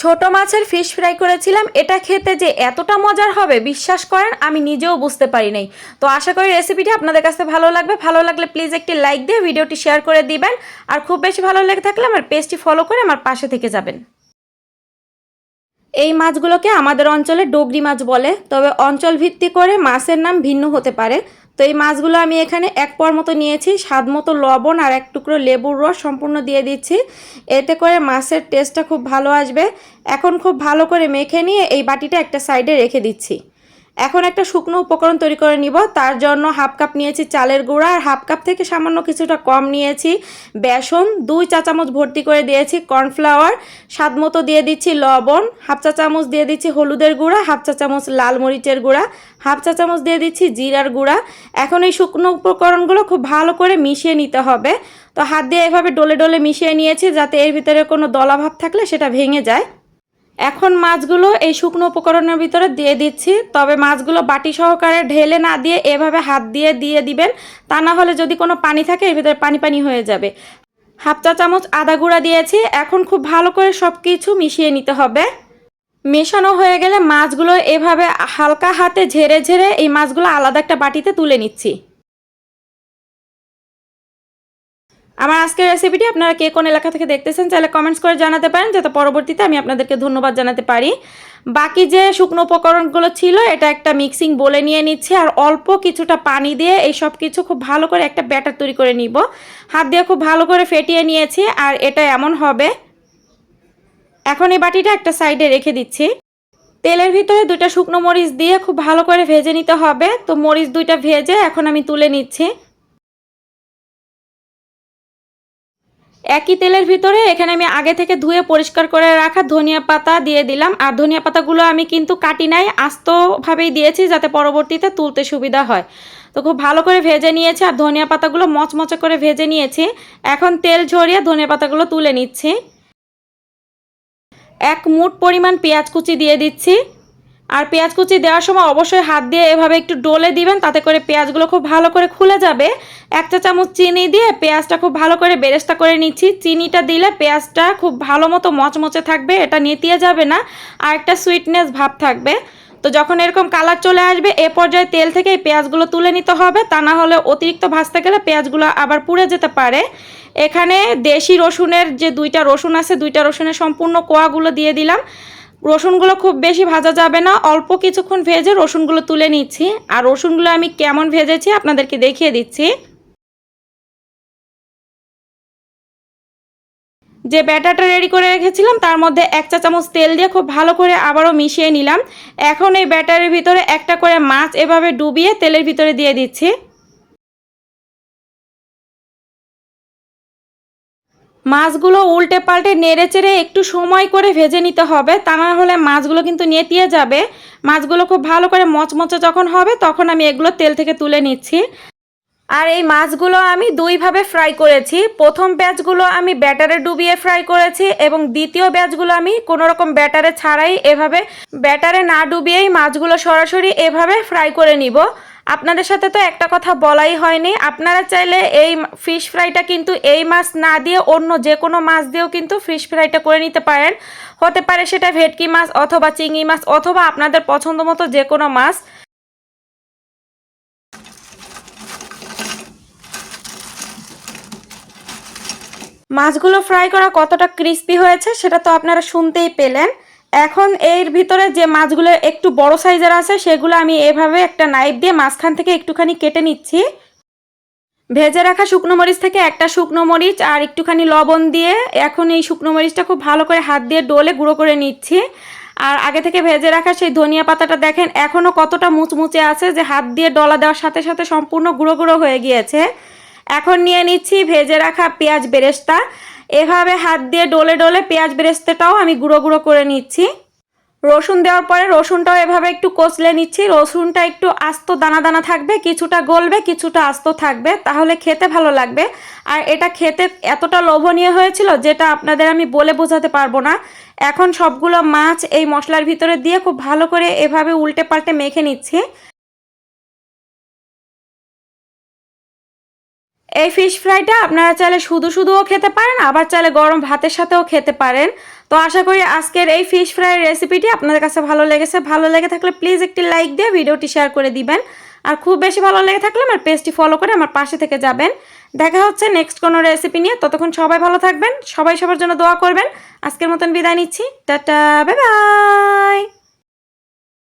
ছোট মাছের fish fry করেছিলাম, এটা খেতে যে এতটা মজার হবে, বিশ্বাস করেন, আমি নিজেও বুঝতে পারি নাই। তো আশা করি রেসিপিটি আপনাদের কাছে ভালো লাগবে। ভালো লাগলে প্লিজ একটি লাইক দিয়ে ভিডিওটি শেয়ার করে দিবেন। আর খুব বেশি ভালো লেগে থাকলে আমার পেজটি ফলো করে আমার পাশে থেকে যাবেন। এই মাছগুলোকে আমাদের অঞ্চলে ডগরি মাছ বলে, তবে অঞ্চল ভিত্তি করে মাছের নাম ভিন্ন হতে পারে। তো এই মাছগুলো আমি এখানে এক পর মতো নিয়েছি, স্বাদ মতো লবণ আর এক টুকরো লেবুর রস সম্পূর্ণ দিয়ে দিচ্ছি। এতে করে মাছের টেস্টটা খুব ভালো আসবে। এখন খুব ভালো করে মেখে নিয়ে এই বাটিটা একটা সাইডে রেখে দিচ্ছি। এখন একটা শুকনো উপকরণ তৈরি করে নিব। তার জন্য হাফ কাপ নিয়েছি চালের গুঁড়া। আর হাফ কাপ থেকে সামান্য কিছুটা কম নিয়েছি বেসন। দুই চা চামচ ভর্তি করে দিয়েছি কর্নফ্লাওয়ার। স্বাদ মতো দিয়ে দিচ্ছি লবণ। হাফ চা চামচ দিয়ে দিচ্ছি হলুদের গুঁড়া। হাফ চা চামচ লাল মরিচের গুঁড়া। হাফ চা চামচ দিয়ে দিচ্ছি জিরার গুঁড়া। এখন এই শুকনো উপকরণগুলো খুব ভালো করে মিশিয়ে নিতে হবে। তো হাত দিয়ে এভাবে ডলে ডলে মিশিয়ে নিয়েছি যাতে এর ভিতরে কোনো দলাভাব থাকলে সেটা ভেঙে যায়। এখন মাছগুলো এই শুকনো উপকরণের ভিতরে দিয়ে দিচ্ছি। তবে মাছগুলো বাটি সহকারে ঢেলে না দিয়ে এভাবে হাত দিয়ে দিয়ে দিবেন। তা না হলে যদি কোনো পানি থাকে, এর ভিতরে পানি পানি হয়ে যাবে। হাফ চা চামচ আদা গুঁড়া দিয়েছি। এখন খুব ভালো করে সব কিছু মিশিয়ে নিতে হবে। মেশানো হয়ে গেলে মাছগুলো এভাবে হালকা হাতে ঝেড়ে ঝেড়ে এই মাছগুলো আলাদা একটা বাটিতে তুলে নিচ্ছি। আমার আজকের রেসিপিটি আপনারা কে কোন এলাকা থেকে দেখতেছেন চাইলে কমেন্টস করে জানাতে পারেন, যাতে পরবর্তীতে আমি আপনাদেরকে ধন্যবাদ জানাতে পারি। বাকি যে শুকনো উপকরণগুলো ছিল, এটা একটা মিক্সিং বলে নিয়ে নিচ্ছি, আর অল্প কিছুটা পানি দিয়ে এই সব কিছু খুব ভালো করে একটা ব্যাটার তৈরি করে নিব। হাত দিয়ে খুব ভালো করে ফেটিয়ে নিয়েছি, আর এটা এমন হবে। এখন এই বাটিটা একটা সাইডে রেখে দিচ্ছি। তেলের ভিতরে দুইটা শুকনো মরিচ দিয়ে খুব ভালো করে ভেজে নিতে হবে। তো মরিচ দুইটা ভেজে এখন আমি তুলে নিচ্ছি। একই তেলের ভিতরে এখানে আমি আগে থেকে ধুয়ে পরিষ্কার করে রাখা ধনিয়া পাতা দিয়ে দিলাম। আর ধনিয়া পাতাগুলো আমি কিন্তু কাটি নাই, আস্তভাবেই দিয়েছি যাতে পরবর্তীতে তুলতে সুবিধা হয়। তো খুব ভালো করে ভেজে নিয়েছি আর ধনিয়া পাতাগুলো মচমচে করে ভেজে নিয়েছি। এখন তেল ঝরিয়ে ধনিয়া পাতাগুলো তুলে নিচ্ছি। এক মুঠ পরিমাণ পেঁয়াজ কুচি দিয়ে দিচ্ছি। আর পেঁয়াজ কুচি দেওয়ার সময় অবশ্যই হাত দিয়ে এভাবে একটু ডলে দিবেন, তাতে করে পেঁয়াজগুলো খুব ভালো করে খুলে যাবে। এক চা চামচ চিনি দিয়ে পেঁয়াজটা খুব ভালো করে বেরেস্তা করে নিচ্ছি। চিনিটা দিলে পেঁয়াজটা খুব ভালো মতো মচমচে থাকবে, এটা নেতিয়ে যাবে না। আর একটা সুইটনেস ভাব থাকবে। তো যখন এরকম কালার চলে আসবে, এ পর্যায়ে তেল থেকে এই পেঁয়াজগুলো তুলে নিতে হবে। তা না হলে অতিরিক্ত ভাজতে গেলে পেঁয়াজগুলো আবার পুড়ে যেতে পারে। এখানে দেশি রসুনের যে দুইটা রসুন আছে, দুইটা রসুনের সম্পূর্ণ কোয়াগুলো দিয়ে দিলাম। রসুনগুলো খুব বেশি ভাজা যাবে না। অল্প কিছুক্ষণ ভেজে রসুনগুলো তুলে নিচ্ছি। আর রসুনগুলো আমি কেমন ভেজেছি আপনাদেরকে দেখিয়ে দিচ্ছি। যে ব্যাটারটা রেডি করে রেখেছিলাম, তার মধ্যে এক চা চামচ তেল দিয়ে খুব ভালো করে আবারও মিশিয়ে নিলাম। এখন এই ব্যাটারের ভিতরে একটা করে মাছ এভাবে ডুবিয়ে তেলের ভিতরে দিয়ে দিচ্ছি। মাছগুলো উল্টে পাল্টে নেড়ে চেড়ে একটু সময় করে ভেজে নিতে হবে। তা না হলে মাছগুলো কিন্তু নেতিয়ে যাবে। মাছগুলো খুব ভালো করে মচমচে যখন হবে, তখন আমি এগুলো তেল থেকে তুলে নিচ্ছি। আর এই মাছগুলো আমি দুইভাবে ফ্রাই করেছি। প্রথম ব্যাচগুলো আমি ব্যাটারে ডুবিয়ে ফ্রাই করেছি এবং দ্বিতীয় ব্যাচগুলো আমি কোনো রকম ব্যাটারে ছাড়াই এভাবে ব্যাটারে না ডুবিয়েই মাছগুলো সরাসরি এভাবে ফ্রাই করে নিব। আপনাদের সাথে তো একটা কথা বলাই হয়নি। আপনারা চাইলে এই ফিশ ফ্রাইটা কিন্তু এই মাছ না দিয়ে অন্য যে কোনো মাছ দিয়েও কিন্তু ফিশ ফ্রাইটা করে নিতে পারেন। হতে পারে সেটা ভেটকি মাছ অথবা চিংড়ি মাছ অথবা আপনাদের পছন্দ মতো যে কোনো মাছ। মাছগুলো ফ্রাই করা কতটা ক্রিস্পি হয়েছে সেটা তো আপনারা শুনতেই পেলেন। এখন এর ভিতরে যে মাছগুলো একটু বড় সাইজের আছে, সেগুলো আমি এভাবে একটা নাইফ দিয়ে মাঝখান থেকে একটুখানি কেটে নিচ্ছি। ভেজে রাখা শুকনো মরিচ থেকে একটা শুকনো মরিচ আর একটুখানি লবণ দিয়ে এখন এই শুকনো মরিচটা খুব ভালো করে হাত দিয়ে ডোলে গুঁড়ো করে নিচ্ছি। আর আগে থেকে ভেজে রাখা সেই ধনিয়া পাতাটা দেখেন এখনও কতটা মুচমুচে আছে যে হাত দিয়ে ডলা দেওয়ার সাথে সাথে সম্পূর্ণ গুঁড়ো গুঁড়ো হয়ে গিয়েছে। এখন নিয়ে নিচ্ছি ভেজে রাখা পেঁয়াজ বেরেস্তা। এভাবে হাত দিয়ে ডলে ডলে পেঁয়াজ বেরেস্তাটাও আমি গুঁড়ো গুঁড়ো করে নিচ্ছি। রসুন দেওয়ার পরে রসুনটাও এভাবে একটু কচলে নিচ্ছি। রসুনটা একটু আস্ত দানা দানা থাকবে, কিছুটা গলবে, কিছুটা আস্ত থাকবে, তাহলে খেতে ভালো লাগবে। আর এটা খেতে এতটা লোভনীয় হয়েছিল যেটা আপনাদের আমি বলে বোঝাতে পারব না। এখন সবগুলো মাছ এই মশলার ভিতরে দিয়ে খুব ভালো করে এভাবে উল্টে পাল্টে মেখে নিচ্ছি। এই ফিশ ফ্রাইটা আপনারা চাইলে শুধু শুধুও খেতে পারেন, আবার চাইলে গরম ভাতের সাথেও খেতে পারেন। তো আশা করি আজকের এই ফিশ ফ্রাইয়ের রেসিপিটি আপনাদের কাছে ভালো লেগেছে। ভালো লেগে থাকলে প্লিজ একটি লাইক দিয়ে ভিডিওটি শেয়ার করে দিবেন। আর খুব বেশি ভালো লেগে থাকলে আমার পেজটি ফলো করে আমার পাশে থেকে যাবেন। দেখা হচ্ছে নেক্সট কোনো রেসিপি নিয়ে। ততক্ষণ সবাই ভালো থাকবেন, সবাই সবার জন্য দোয়া করবেন। আজকের মতন বিদায় নিচ্ছি। Tata bye bye